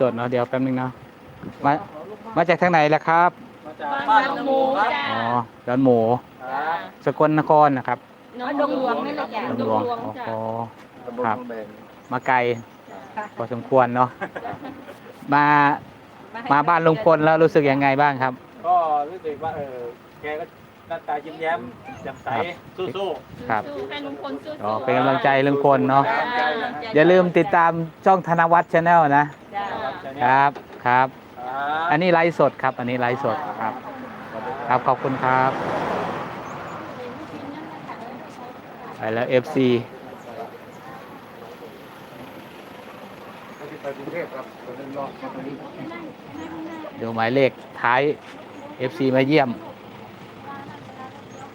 สดเนาะเดี๋ยวแป๊บนึงเนาะมามาจากทางไหนล่ะครับมาจากบ้านหมูครับอ๋อดอนหมูครับสกลนครนะครับน้องดงหลวงนี่แหละจ้ะดอนดหลงวงหลวงอ๋จ้ะอตำบลครับเมืองแบงมาไกลพอสมควรเนาะมามาบ้านลุงพลแล้วรู้สึกยังไงบ้างครับ ก็รู้สึกว่าเออแกก็หน้าตายิ้มแย้มแจ่มใสครับสู้ครับสู้ๆให้ลุงพลสู้ๆอ๋อเป็นกำลังใจลุงพลเนาะจ้อย่าลืมติดตามช่องธนวัฒน์ชาแนลนะ จ้าๆครับครับครับ อันนี้ไลฟ์สดครับ อันนี้ไลฟ์สดครับ ครับขอบคุณครับไปแล้ว FC ไปกรุงเทพครับคนนึงรอมาตรงนี้ดูหมายเลขท้าย FC มาเยี่ยม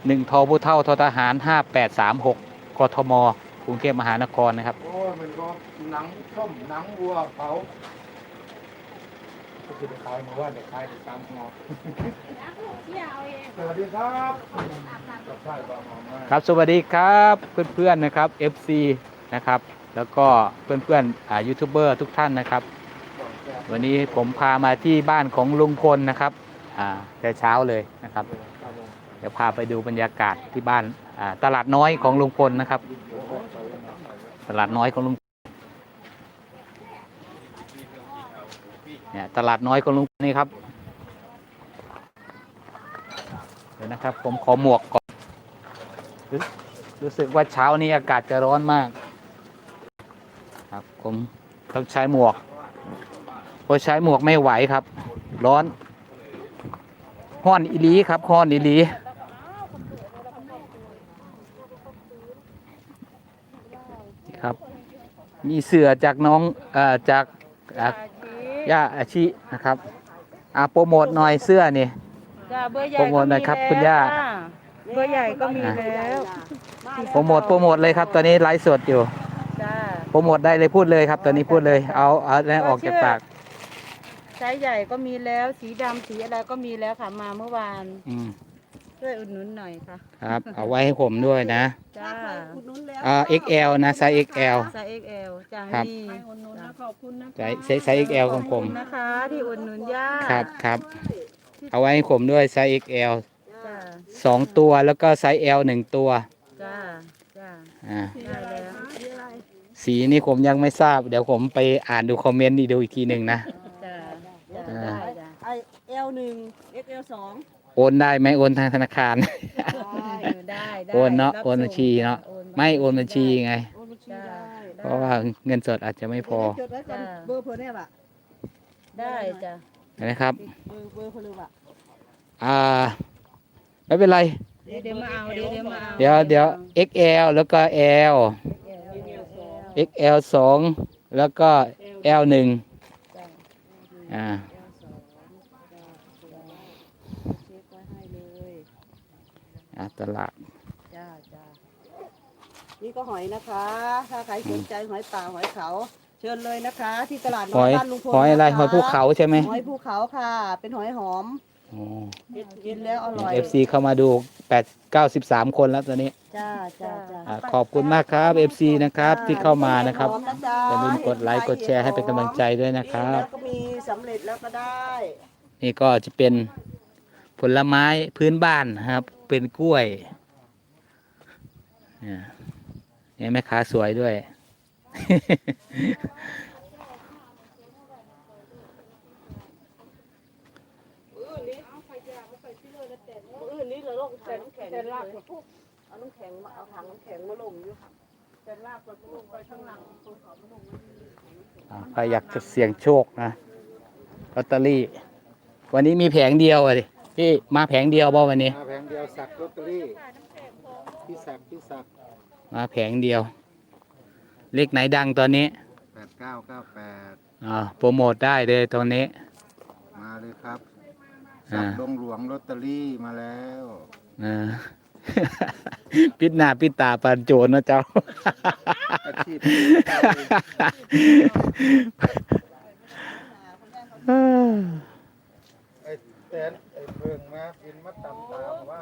หนึ่งทอผู้เท่าทอทหาร5836กทมกรุงเทพมหานครนะครับ โอ้ยมันก็หนังส้มหนังวัวเผา ก็คือขายมู่าเด็กขายเด็กตามงอสวัสดีครับกับชายบางหอมากครับสวัสดีครับเพื่อนๆนะครับ FC นะครับ แล้วก็เพื่อนๆอ่ายูทูบเบอร์ทุกท่านนะครับ วันนี้ผมพามาที่บ้านของลุงพลนะครับอ่าแต่เช้าเลยนะครับ เดี๋ยวพาไปดูบรรยากาศที่บ้านอ่าตลาดน้อยของลุงพลนะครับ ตลาดน้อยของลุง เนี่ยตลาดน้อยของลุงพนี่ครับเดี๋ยวนะครับ ผมขอหมวกก่อนรู้รู้สึกว่าเช้านี้อากาศจะร้อนมาก ครับผมต้องใช้หมวกพอใช้หมวกไม่ไหวครับ ร้อนห้อนอีลีครับห้อนอีลีครับ มีเสือจากน้องอ่อจากอ ย่าอาชินะครับอ่าโปรโมทหน่อยเสื้อนี่ จ้าเบอร์ใหญ่โปรโมทหน่อยครับคุณย่าจ้เบอร์ใหญ่ก็มีแล้วโปรโมทโปรโมทเลยครับตอนนี้ไลฟ์สดอยู่ จ้าโปรโมทได้เลยพูดเลยครับ ตอนนี้พูดเลยเอาเอาแล้วออกจากปากไซส์ใหญ่ก็มีแล้วสีดำสีอะไรก็มีแล้วค่ะมาเมื่อวานอืมช่วยอุดหนุนหน่อยค่ะ ครับ เอาไว้ให้ผมด้วยนะจ้า อ่า XL นะไซส์ XL ไซส์ XL จ้าครับมีไซส์ไซส์ไซส์ XL ของผม นะคะ ที่อุดหนุนย่าครับครับ เอาไว้ให้ผมด้วยไซส์ XL จ้าสองตัวแล้วก็ไซส์ L หนึ่งตัว จ้าจ้าอ่า ได้แล้วสีนี่ผมยังไม่ทราบ เดี๋ยวผมไปอ่านดูคอมเมนต์ดีดูอีกทีหนึ่งนะ จ้าจ้าอ่า ได้จ้าไอเอลหนึ่งเอ็กเอลสองโอนได้ไหมโอนทางธนาคาร ได้ได้ได้โอนเนาะ รับโอนบัญชีเนาะ โอน ไม่โอนบัญชีไง โอนบัญชีจ้าได้เพราะว่าเงินสดอาจจะไม่พอจดไว้ก่อนจ้าเบอร์เพิ่นเนี่ยป่ะได้จ้านะครับ เบอร์เบอร์เพิ่นเลยป่ะอ่าไม่เป็นไร เดี๋ยวเดี๋ยวมาเอาเดี๋ยวเดี๋ยวมาเอาเดี๋ยวเดี๋ยว XL แล้วก็ L XL สองแล้วก็ L หนึ่งอ่าเช็คไว้ให้เลยอ่าตลาดจ้าจ้า นี่ก็หอยนะคะ ถ้าใครสนใจหอยป่าหอยเขา เชิญเลยนะคะ ที่ตลาดหอยบ้านลุงพลหอยอะไรนคหอยภูเขาใช่ไหมหอยภูเขาค่ะ เป็นหอยหอมอ๋อกินแล้วอร่อย FC เข้ามาดู8 93คนแล้วตอนนี้จ้าจ้าจ้าอ่าขอบคุณมากครับ FC นะครับที่เข้ามานะครับหอมนะจ๊ะอย่าลืมกดไลค์กดแชร์ให้เป็นกำลังใจด้วยนะครับ แล้วก็มีสำเร็จแล้วก็ได้ นี่ก็จะเป็นผลไม้พื้นบ้านนะครับ เป็นกล้วยเนี่ยเนี่แม่ค้าสวยด้วย อื่นนี่เราลงแต่น้ำแข็งแต่ลากไปปุ๊บเอาน้ำแข็งมาเอาถังน้ำแข็งมาลงอยู่ค่ะแต่ลากไปลงไปข้างหลังคนเขามาลงอ่าใครอยากจะเสี่ยงโชคนะลอตเตอรี่ วันนี้มีแผงเดียวอะดิพี่มาแผงเดียวบ่วันนี้ มาแผงเดียวสักลอตเตอรี่พี่สักพี่สัก มาแผงเดียว เลขไหนดังตอนนี้แปดเก้าเก้าแปดอ่าโปรโมทได้เลยตรงนี้ มาเลยครับอ่าสักดงหลวงลอตเตอรี่มาแล้วเออปิดหน้าปิดตาปันโจรนะเจ้า อาชีพไอ้แตนไอ้เพิ่งมากินมาตำตามว่า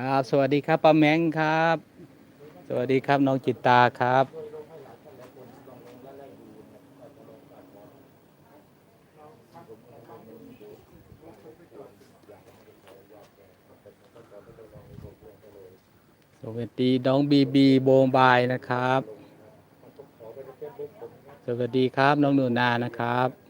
ครับ สวัสดีครับป้าแมงครับ สวัสดีครับน้องจิตตาครับ สวัสดีน้องบีบีโบมบายนะครับ สวัสดีครับน้องหนูนานะครับ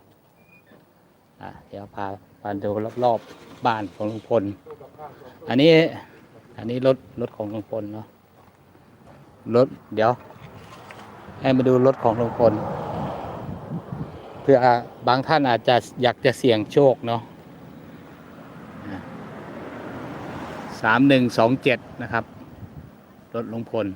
เดี๋ยวพาพาดูรอบๆบ้านของลุงพล อันนี้ อันนี้รถรถของลุงพลเนาะ รถเดี๋ยว ให้มาดูรถของลุงพล เพื่อบางท่านอาจจะอยากจะเสี่ยงโชคเนาะสามหนึ่งสองเจ็ดนะครับ รถลุงพล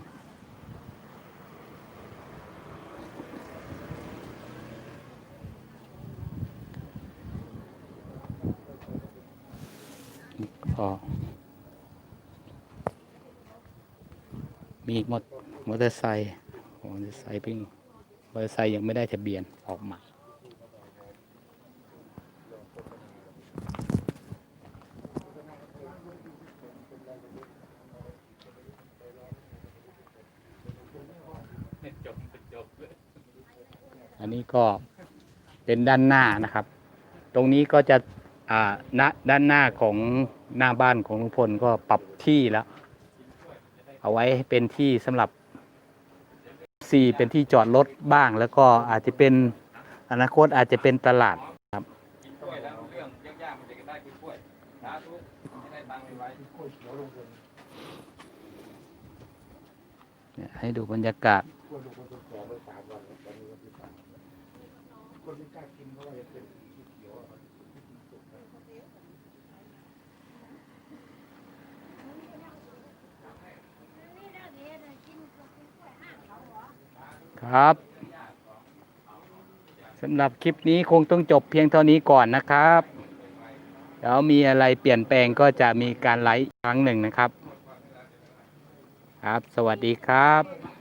ก็มีมอมอเตอร์ไซค์มอเตอร์ไซค์เพิ่งมอเตอร์ไซค์ยังไม่ได้ทะเบียนออกใหม่อันนี้ก็เป็นด้านหน้านะครับ ตรงนี้ก็จะอ่าณด้านหน้าของ หน้าบ้านของลุงพลก็ปรับที่แล้ว เอาไว้เป็นที่สำหรับสี่เป็นที่จอดรถบ้าง แล้วก็อาจจะเป็นอนาคตอาจจะเป็นตลาดครับให้ดูบรรยากาศค รับสำหรับคลิปนี้คงต้องจบเพียงเท่านี้ก่อนนะครับเดี๋ยวมีอะไรเปลี่ยนแปลงก็จะมีการไลฟ์ครั้งหนึ่งนะครับ ครับ สวัสดีครับ